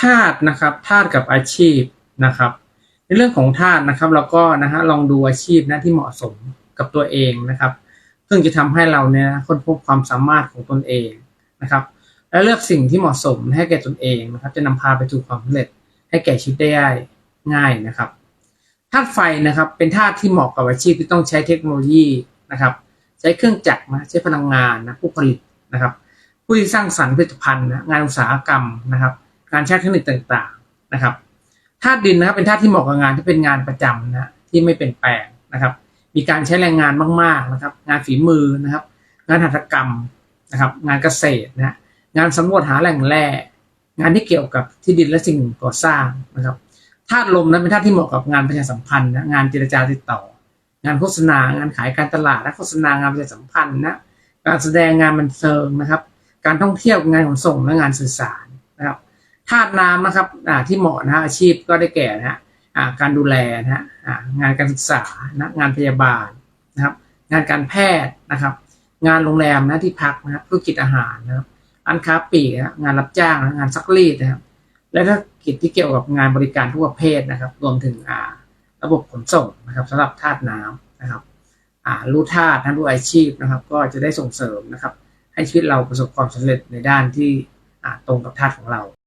ธาตุนะครับธาตุกับอาชีพนะครับ ในเรื่องของธาตุนะครับ เราก็นะฮะลองดูอาชีพนะที่เหมาะสมกับตัวเองนะครับ ซึ่งจะทำให้เราเนี่ยค้นพบความสามารถของตนเองนะครับ และเลือกสิ่งที่เหมาะสมให้แก่ตนเองนะครับ จะนำพาไปสู่ความสำเร็จให้แก่ชีวิตได้ง่ายนะครับธาตุไฟนะครับเป็นธาตุที่เหมาะกับอาชีพที่ต้องใช้เทคโนโลยีนะครับ ใช้เครื่องจักรนะใช้พลังงานนะผู้ผลิตนะครับ ผู้ที่สร้างสรรค์ผลิตภัณฑ์นะงานอุตสาหกรรมนะครับ การใช้เทคนิคต่างๆนะครับธาตุดินนะครับเป็นธาตุที่เหมาะกับงานที่เป็นงานประจำนะที่ไม่เปลี่ยนแปลงนะครับ มีการใช้แรงงานมากๆนะครับ งานฝีมือนะครับ งานหัตถกรรมนะครับ งานเกษตรนะงานสำรวจหาแหล่งแร่งานที่เกี่ยวกับที่ดินและสิ่งก่อสร้างนะครับธาตุลมนั้นเป็นธาตุที่เหมาะกับงานประชาสัมพันธ์นะงานเจรจาติดต่อ งานโฆษณางานขายการตลาดและโฆษณางานประชาสัมพันธ์นะการแสดงงานบันเทิงนะครับ การท่องเที่ยวงานขนส่งและงานสื่อสาร ธาตุน้ำนะครับที่เหมาะนะอาชีพก็ได้แก่นะฮะการดูแลนะฮะงานการศึกษานะงานพยาบาลนะครับ งานการแพทย์นะครับ งานโรงแรมนะที่พักนะครับธุรกิจอาหารนะครับร้านค้าปลีกนะงานรับจ้างนะงานซักรีดนะครับ และธุรกิจที่เกี่ยวกับงานบริการทุกประเภทนะครับ รวมถึงระบบขนส่งนะครับสำหรับธาตุน้ำนะครับรู้ธาตุนะรู้อาชีพนะครับ ก็จะได้ส่งเสริมนะครับ ให้ชีวิตเราประสบความสำเร็จในด้านที่ตรงกับธาตุของเรา